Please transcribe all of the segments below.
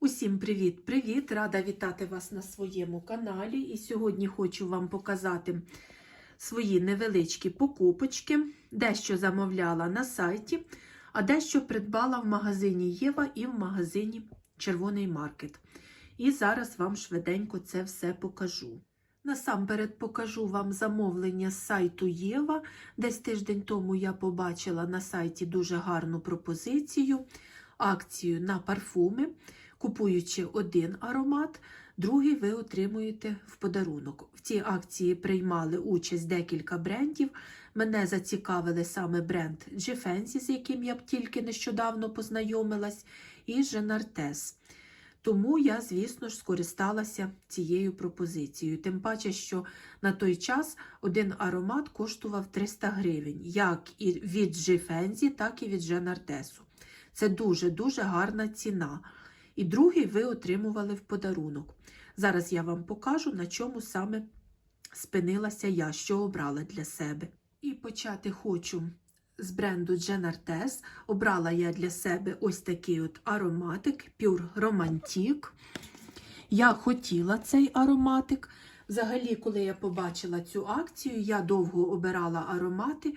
Усім привіт-привіт! Рада вітати вас на своєму каналі. І сьогодні хочу вам показати свої невеличкі покупочки, дещо замовляла на сайті, а дещо придбала в магазині Єва і в магазині Червоний Маркет. І зараз вам швиденько це все покажу. Насамперед покажу вам замовлення з сайту Єва. Десь тиждень тому я побачила на сайті дуже гарну пропозицію, акцію на парфуми. Купуючи один аромат, другий ви отримуєте в подарунок. В цій акції приймали участь декілька брендів. Мене зацікавили саме бренд Givenchy, з яким я б тільки нещодавно познайомилась, і Женартес. Тому я, звісно ж, скористалася цією пропозицією. Тим паче, що на той час один аромат коштував 300 гривень, як і від Givenchy, так і від Женартесу. Це дуже-дуже гарна ціна. І другий ви отримували в подарунок. Зараз я вам покажу, на чому саме спинилася я, що обрала для себе. І почати хочу з бренду Genartes. Обрала я для себе ось такий от ароматик Pure Romantic. Я хотіла цей ароматик. Взагалі, коли я побачила цю акцію, я довго обирала аромати.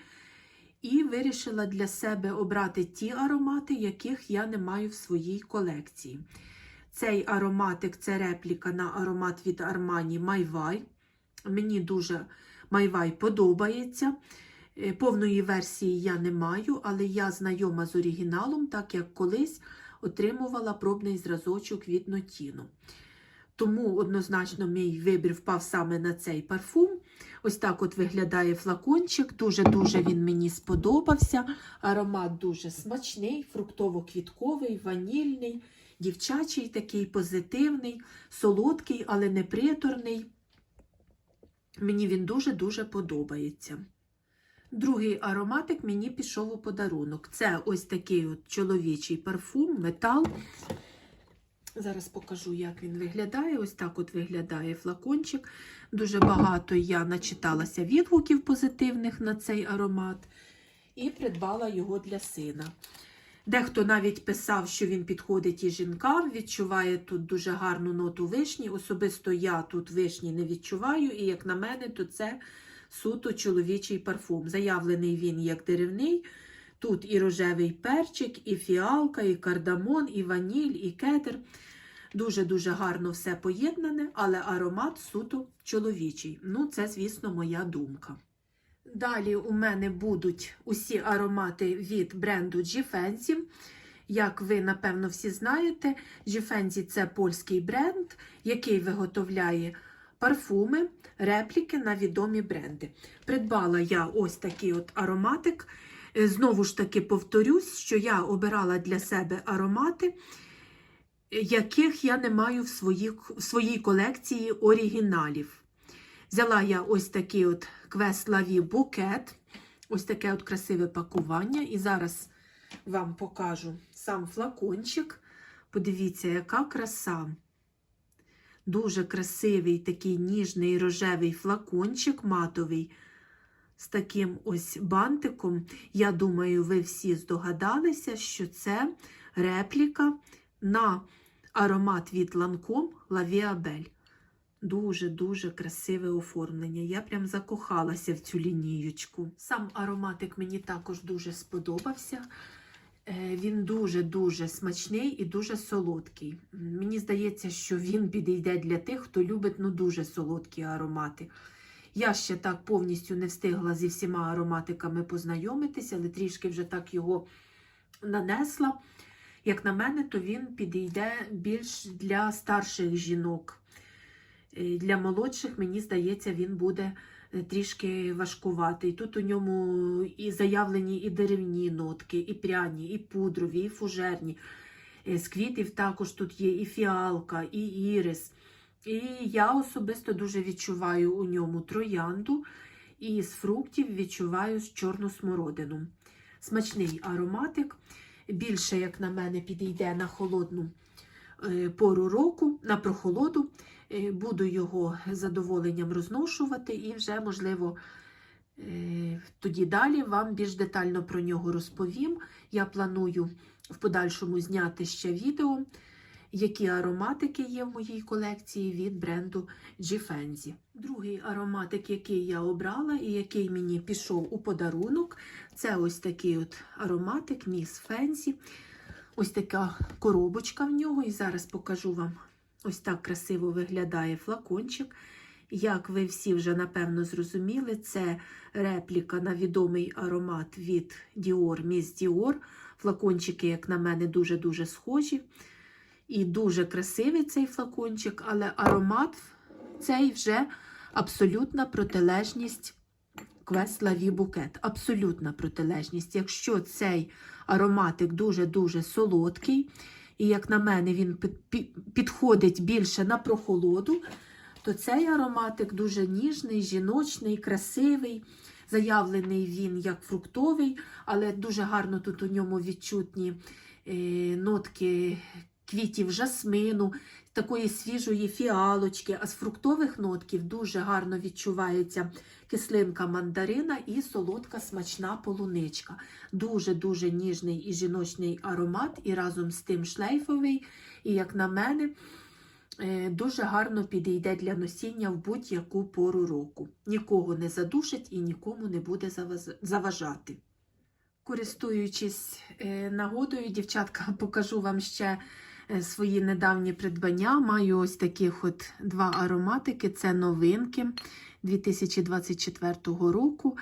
І вирішила для себе обрати ті аромати, яких я не маю в своїй колекції. Цей ароматик це репліка на аромат від Armani Майвай. Мені дуже Майвай подобається. Повної версії я не маю, але я знайома з оригіналом, так як колись отримувала пробний зразочок від Нотіно. Тому однозначно мій вибір впав саме на цей парфум. Ось так от виглядає флакончик. Дуже-дуже він мені сподобався. Аромат дуже смачний, фруктово-квітковий, ванільний, дівчачий, такий позитивний, солодкий, але не приторний. Мені він дуже-дуже подобається. Другий ароматик мені пішов у подарунок. Це ось такий от чоловічий парфум, метал. Зараз покажу, як він виглядає. Ось так от виглядає флакончик. Дуже багато я начиталася відгуків позитивних на цей аромат і придбала його для сина. Дехто навіть писав, що він підходить і жінкам, відчуває тут дуже гарну ноту вишні. Особисто я тут вишні не відчуваю, і, як на мене, то це суто чоловічий парфум. Заявлений він як деревний. Тут і рожевий перчик, і фіалка, і кардамон, і ваніль, і кетер. Дуже-дуже гарно все поєднане, але аромат суто чоловічий. Ну, це, звісно, моя думка. Далі у мене будуть усі аромати від бренду Givenchy. Як ви, напевно, всі знаєте, Givenchy – це польський бренд, який виготовляє парфуми, репліки на відомі бренди. Придбала я ось такий от ароматик. Знову ж таки повторюсь, що я обирала для себе аромати, яких я не маю в, своїй, в своїй колекції оригіналів. Взяла я ось такий от Vie букет, ось таке от красиве пакування. І зараз вам покажу сам флакончик. Подивіться, яка краса. Дуже красивий такий ніжний рожевий флакончик матовий з таким ось бантиком. Я думаю, ви всі здогадалися, що це репліка на аромат від Lancome Belle. Дуже-дуже красиве оформлення. Я прям закохалася в цю лінієчку. Сам ароматик мені також дуже сподобався. Він дуже-дуже смачний і дуже солодкий. Мені здається, що він підійде для тих, хто любить ну, дуже солодкі аромати. Я ще так повністю не встигла зі всіма ароматиками познайомитися, але трішки вже так його нанесла. Як на мене, то він підійде більш для старших жінок. Для молодших, мені здається, він буде трішки важкуватий. Тут у ньому і заявлені і деревні нотки, і пряні, і пудрові, і фужерні. З квітів також тут є і фіалка, і ірис. І я особисто дуже відчуваю у ньому троянду, і з фруктів відчуваю чорну смородину. Смачний ароматик. Більше, як на мене, підійде на холодну пору року, на прохолоду. Буду його з задоволенням розношувати, і вже, можливо, тоді далі вам більш детально про нього розповім. Я планую в подальшому зняти ще відео які ароматики є в моїй колекції від бренду G-Fenzi. Другий ароматик, який я обрала і який мені пішов у подарунок, це ось такий от ароматик Miss Fenzi. Ось така коробочка в нього, і зараз покажу вам ось так красиво виглядає флакончик. Як ви всі вже напевно зрозуміли, це репліка на відомий аромат від Dior Miss Dior. Флакончики, як на мене, дуже-дуже схожі. І дуже красивий цей флакончик, але аромат цей вже абсолютна протилежність La Vie Bouquet. Абсолютна протилежність. Якщо цей ароматик дуже-дуже солодкий, і, як на мене, він підходить більше на прохолоду, то цей ароматик дуже ніжний, жіночний, красивий. Заявлений він як фруктовий, але дуже гарно тут у ньому відчутні е, нотки квітів жасмину, такої свіжої фіалочки. А з фруктових нотків дуже гарно відчувається кислинка мандарина і солодка смачна полуничка. Дуже-дуже ніжний і жіночний аромат, і разом з тим шлейфовий. І, як на мене, Е, дуже гарно підійде для носіння в будь-яку пору року. Нікого не задушить і нікому не буде заважати. Користуючись е, нагодою, дівчатка, покажу вам ще свої недавні придбання. Маю ось таких от два ароматики це новинки 2024 року.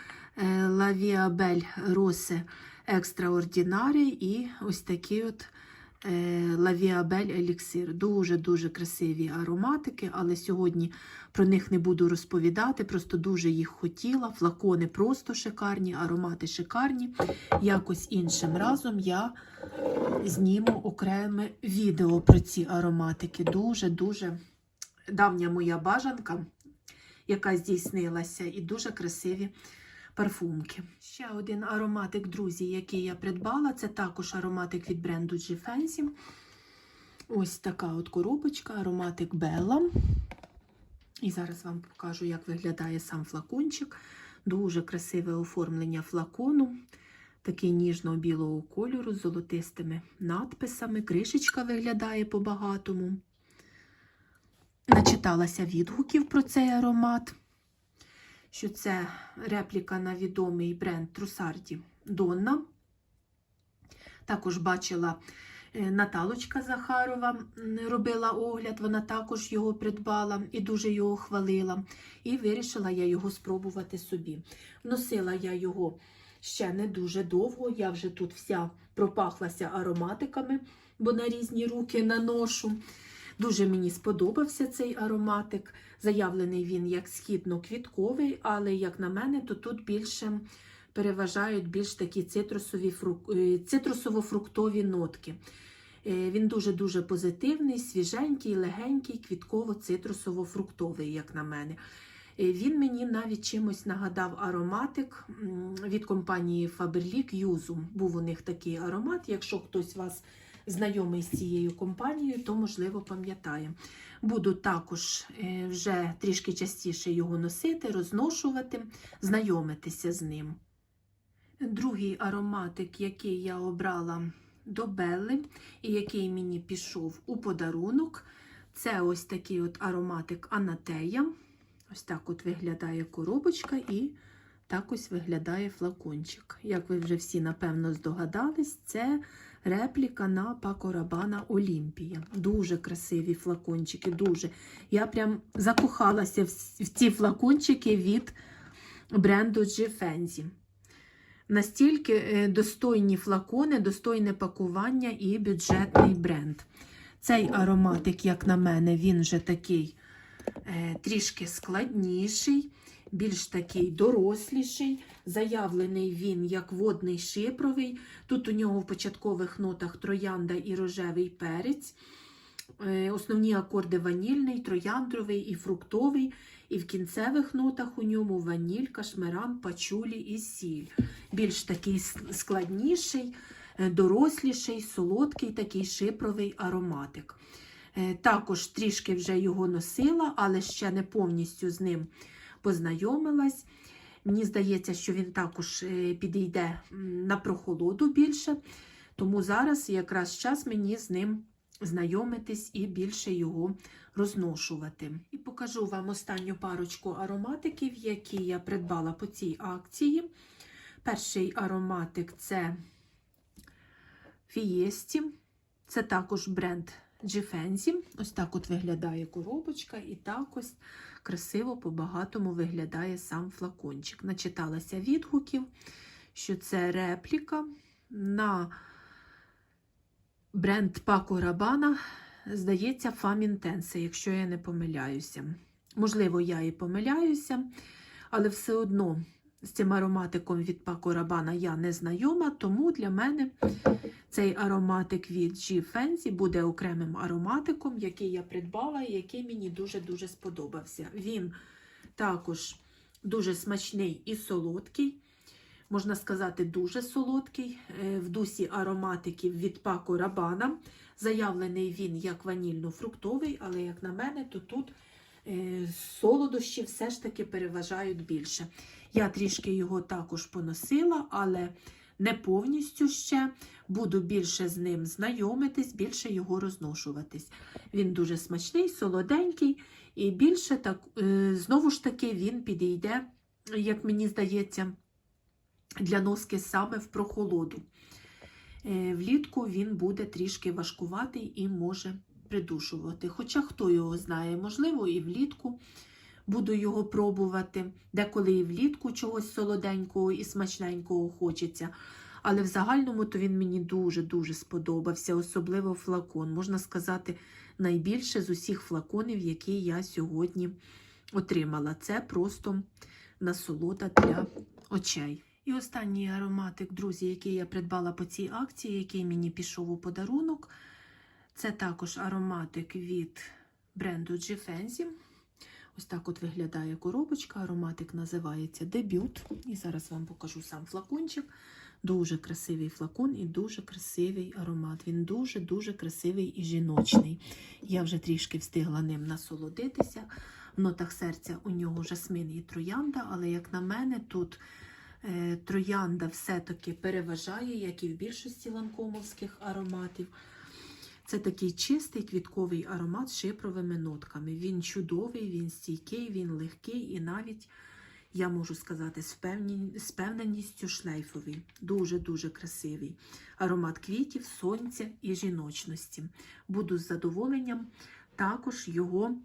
Belle Rose Extraordinary і ось такий от Лавіабель Еліксир. Дуже-дуже красиві ароматики, але сьогодні про них не буду розповідати, просто дуже їх хотіла. Флакони просто шикарні, аромати шикарні. Якось іншим разом я зніму окреме відео про ці ароматики. Дуже-дуже давня моя бажанка, яка здійснилася, і дуже красиві парфумки. Ще один ароматик, друзі, який я придбала, це також ароматик від бренду G Fancy. Ось така от коробочка, ароматик Bella. І зараз вам покажу, як виглядає сам флакончик. Дуже красиве оформлення флакону. Такий ніжно-білого кольору з золотистими надписами. Кришечка виглядає по-багатому. Начиталася відгуків про цей аромат що це репліка на відомий бренд Трусарді Донна. Також бачила е, Наталочка Захарова робила огляд, вона також його придбала і дуже його хвалила. І вирішила я його спробувати собі. Носила я його ще не дуже довго, я вже тут вся пропахлася ароматиками, бо на різні руки наношу. Дуже мені сподобався цей ароматик. Заявлений він як східно-квітковий, але, як на мене, то тут більше переважають більш такі цитрусові, е, цитрусово-фруктові нотки. Е, він дуже-дуже позитивний, свіженький, легенький, квітково-цитрусово-фруктовий, як на мене. Е, він мені навіть чимось нагадав ароматик від компанії Faberlic Юзу. Був у них такий аромат. Якщо хтось вас знайомий з цією компанією, то, можливо, пам'ятає. Буду також е, вже трішки частіше його носити, розношувати, знайомитися з ним. Другий ароматик, який я обрала до Белли, і який мені пішов у подарунок, це ось такий от ароматик Анатея. Ось так от виглядає коробочка і так ось виглядає флакончик. Як ви вже всі, напевно, здогадались, це репліка на Пако Рабана Олімпія. Дуже красиві флакончики, дуже. Я прям закохалася в ці флакончики від бренду G Настільки е, достойні флакони, достойне пакування і бюджетний бренд. Цей ароматик, як на мене, він вже такий трішки складніший більш такий доросліший. Заявлений він як водний шипровий. Тут у нього в початкових нотах троянда і рожевий перець. Е, основні акорди ванільний, трояндровий і фруктовий. І в кінцевих нотах у ньому ваніль, кашмеран, пачулі і сіль. Більш такий складніший, е, доросліший, солодкий такий шипровий ароматик. Е, також трішки вже його носила, але ще не повністю з ним познайомилась. Мені здається, що він також е, підійде на прохолоду більше. Тому зараз якраз час мені з ним знайомитись і більше його розношувати. І покажу вам останню парочку ароматиків, які я придбала по цій акції. Перший ароматик це Фієсті. Це також бренд Джифензі. Ось так от виглядає коробочка, і так ось красиво по-багатому виглядає сам флакончик. Начиталася відгуків, що це репліка на бренд Пако Рабана. Здається, Фам Інтенсе, якщо я не помиляюся. Можливо, я і помиляюся, але все одно з цим ароматиком від Пако Рабана я не знайома, тому для мене цей ароматик від G Fancy буде окремим ароматиком, який я придбала і який мені дуже-дуже сподобався. Він також дуже смачний і солодкий. Можна сказати, дуже солодкий. Е, В дусі ароматиків від Пако Рабана. Заявлений він як ванільно-фруктовий, але, як на мене, то тут солодощі все ж таки переважають більше. Я трішки його також поносила, але не повністю ще. Буду більше з ним знайомитись, більше його розношуватись. Він дуже смачний, солоденький, і більше так, е, знову ж таки, він підійде, як мені здається, для носки саме в прохолоду. Е, Влітку він буде трішки важкуватий і може придушувати. Хоча хто його знає, можливо, і влітку буду його пробувати, деколи і влітку чогось солоденького і смачненького хочеться. Але в загальному то він мені дуже-дуже сподобався, особливо флакон. Можна сказати, найбільше з усіх флаконів, які я сьогодні отримала. Це просто насолода для очей. І останній ароматик, друзі, який я придбала по цій акції, який мені пішов у подарунок, це також ароматик від бренду G Ось так от виглядає коробочка. Ароматик називається Дебют. І зараз вам покажу сам флакончик. Дуже красивий флакон і дуже красивий аромат. Він дуже-дуже красивий і жіночний. Я вже трішки встигла ним насолодитися. В нотах серця у нього жасмин і троянда, але, як на мене, тут е, троянда все-таки переважає, як і в більшості ланкомовських ароматів. Це такий чистий квітковий аромат з шипровими нотками. Він чудовий, він стійкий, він легкий і навіть, я можу сказати, з, певненістю шлейфовий. Дуже-дуже красивий. Аромат квітів, сонця і жіночності. Буду з задоволенням також його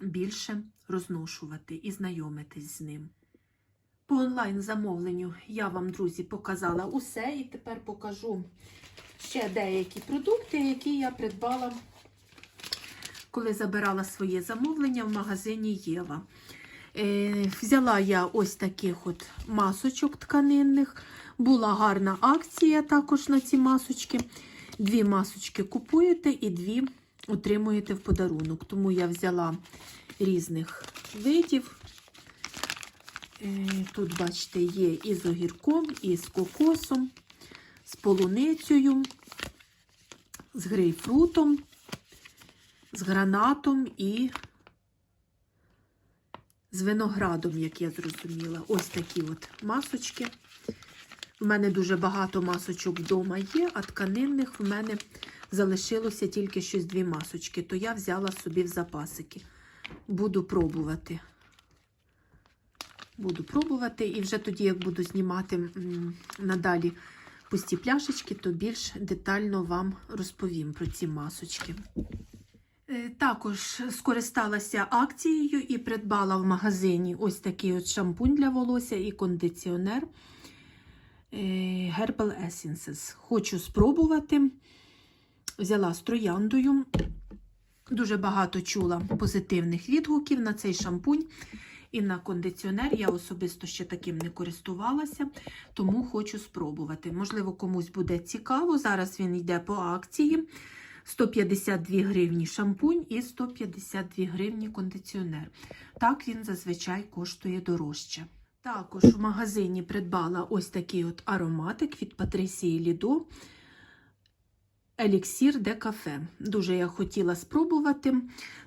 більше розношувати і знайомитись з ним. По онлайн-замовленню я вам, друзі, показала усе і тепер покажу ще деякі продукти, які я придбала, коли забирала своє замовлення в магазині Єва. Е, взяла я ось таких от масочок тканинних. Була гарна акція також на ці масочки. Дві масочки купуєте і дві отримуєте в подарунок. Тому я взяла різних видів. Е, Тут, бачите, є і з огірком, і з кокосом, з полуницею, з грейпфрутом, з гранатом і з виноградом, як я зрозуміла. Ось такі от масочки. У мене дуже багато масочок вдома є, а тканинних в мене залишилося тільки щось дві масочки, то я взяла собі в запасики. Буду пробувати. Буду пробувати, і вже тоді, як буду знімати надалі пусті пляшечки, то більш детально вам розповім про ці масочки. Е, Також скористалася акцією і придбала в магазині ось такий от шампунь для волосся і кондиціонер е, Herbal Essences. Хочу спробувати. Взяла з трояндою. Дуже багато чула позитивних відгуків на цей шампунь. І на кондиціонер я особисто ще таким не користувалася, тому хочу спробувати. Можливо, комусь буде цікаво. Зараз він йде по акції. 152 гривні шампунь і 152 гривні кондиціонер. Так він зазвичай коштує дорожче. Також в магазині придбала ось такий от ароматик від Патрисії Лідо. Еліксір де кафе. Дуже я хотіла спробувати.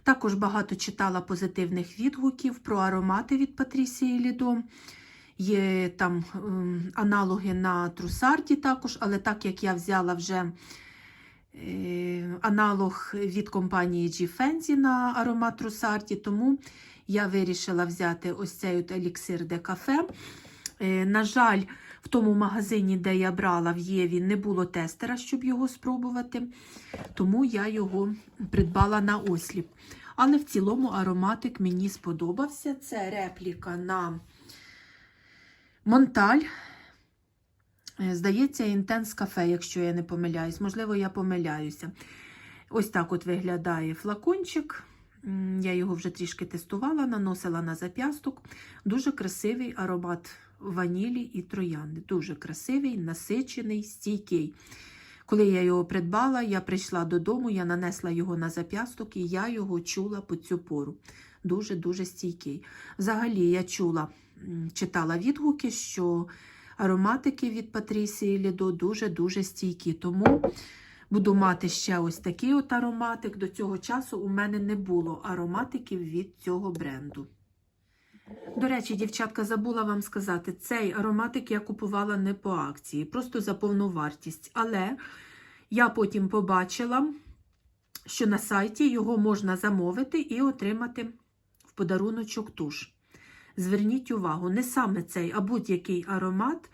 Також багато читала позитивних відгуків про аромати від Патрісії Лідо. Є там ем, аналоги на трусарді також, але так як я взяла вже е, аналог від компанії G Fenty на аромат Русарді, тому я вирішила взяти ось цей от еліксир де кафе. Е, На жаль, в тому магазині, де я брала в Єві, не було тестера, щоб його спробувати, тому я його придбала на осліп. Але в цілому ароматик мені сподобався. Це репліка на Монталь. Е, Здається, Інтенс кафе, якщо я не помиляюсь. Можливо, я помиляюся. Ось так от виглядає флакончик. Я його вже трішки тестувала, наносила на зап'ясток. Дуже красивий аромат ванілі і троянди. Дуже красивий, насичений, стійкий. Коли я його придбала, я прийшла додому, я нанесла його на зап'ясток і я його чула по цю пору. Дуже-дуже стійкий. Взагалі, я чула, читала відгуки, що ароматики від Патрісії Лідо дуже-дуже стійкі. Тому буду мати ще ось такий от ароматик. До цього часу у мене не було ароматиків від цього бренду. До речі, дівчатка, забула вам сказати, цей ароматик я купувала не по акції, просто за повну вартість. Але я потім побачила, що на сайті його можна замовити і отримати в подаруночок туш. Зверніть увагу, не саме цей, а будь-який аромат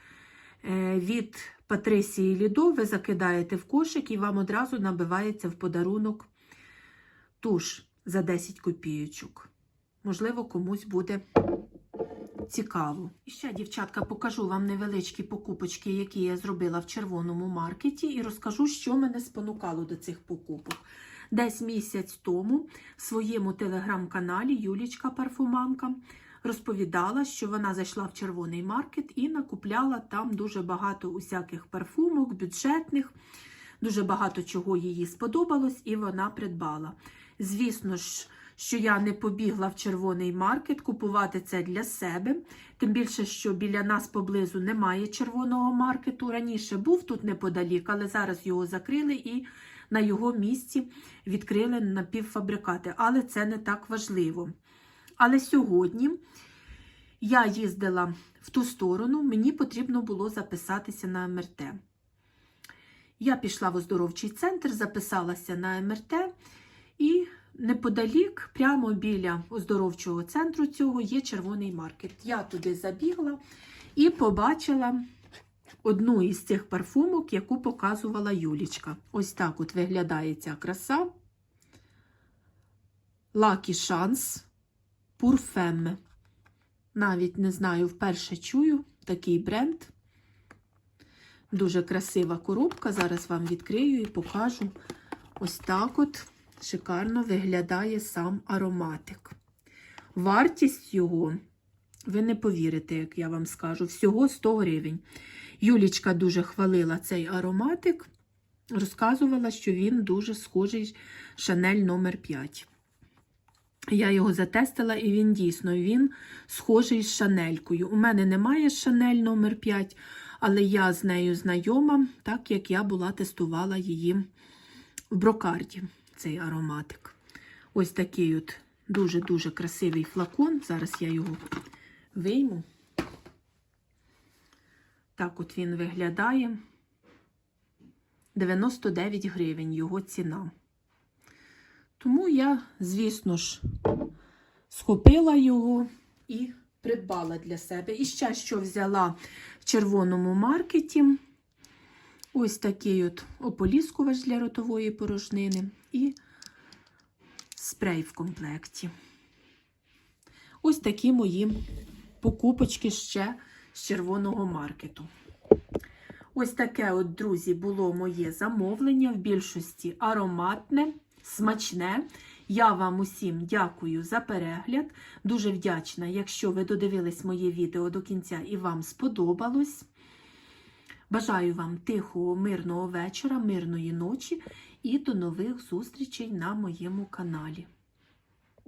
е, від Патрисії Лідо ви закидаєте в кошик і вам одразу набивається в подарунок туш за 10 копійочок. Можливо, комусь буде цікаво. І ще, дівчатка, покажу вам невеличкі покупочки, які я зробила в червоному маркеті, і розкажу, що мене спонукало до цих покупок. Десь місяць тому в своєму телеграм-каналі Юлічка Парфуманка розповідала, що вона зайшла в червоний маркет і накупляла там дуже багато усяких парфумок, бюджетних, дуже багато чого їй сподобалось, і вона придбала. Звісно ж, що я не побігла в червоний маркет купувати це для себе. Тим більше, що біля нас поблизу немає червоного маркету. Раніше був тут неподалік, але зараз його закрили і на його місці відкрили напівфабрикати. Але це не так важливо. Але сьогодні я їздила в ту сторону, мені потрібно було записатися на МРТ. Я пішла в оздоровчий центр, записалася на МРТ і неподалік, прямо біля оздоровчого центру цього є червоний маркет. Я туди забігла і побачила одну із цих парфумок, яку показувала Юлічка. Ось так от виглядає ця краса. Lucky Chance Purfemme. Навіть не знаю, вперше чую такий бренд. Дуже красива коробка. Зараз вам відкрию і покажу. Ось так от шикарно виглядає сам ароматик. Вартість його, ви не повірите, як я вам скажу, всього 100 гривень. Юлічка дуже хвалила цей ароматик, розказувала, що він дуже схожий Шанель номер 5 Я його затестила, і він дійсно він схожий з шанелькою. У мене немає Шанель номер 5 але я з нею знайома, так як я була тестувала її в брокарді, цей ароматик. Ось такий от дуже-дуже красивий флакон. Зараз я його вийму. Так от він виглядає. 99 гривень його ціна. Тому я, звісно ж, схопила його і придбала для себе. І ще що взяла в червоному маркеті. Ось такий от ополіскувач для ротової порожнини і спрей в комплекті. Ось такі мої покупочки ще з червоного маркету. Ось таке, от, друзі, було моє замовлення в більшості ароматне, смачне. Я вам усім дякую за перегляд. Дуже вдячна, якщо ви додивились моє відео до кінця і вам сподобалось. Бажаю вам тихого, мирного вечора, мирної ночі і до нових зустрічей на моєму каналі.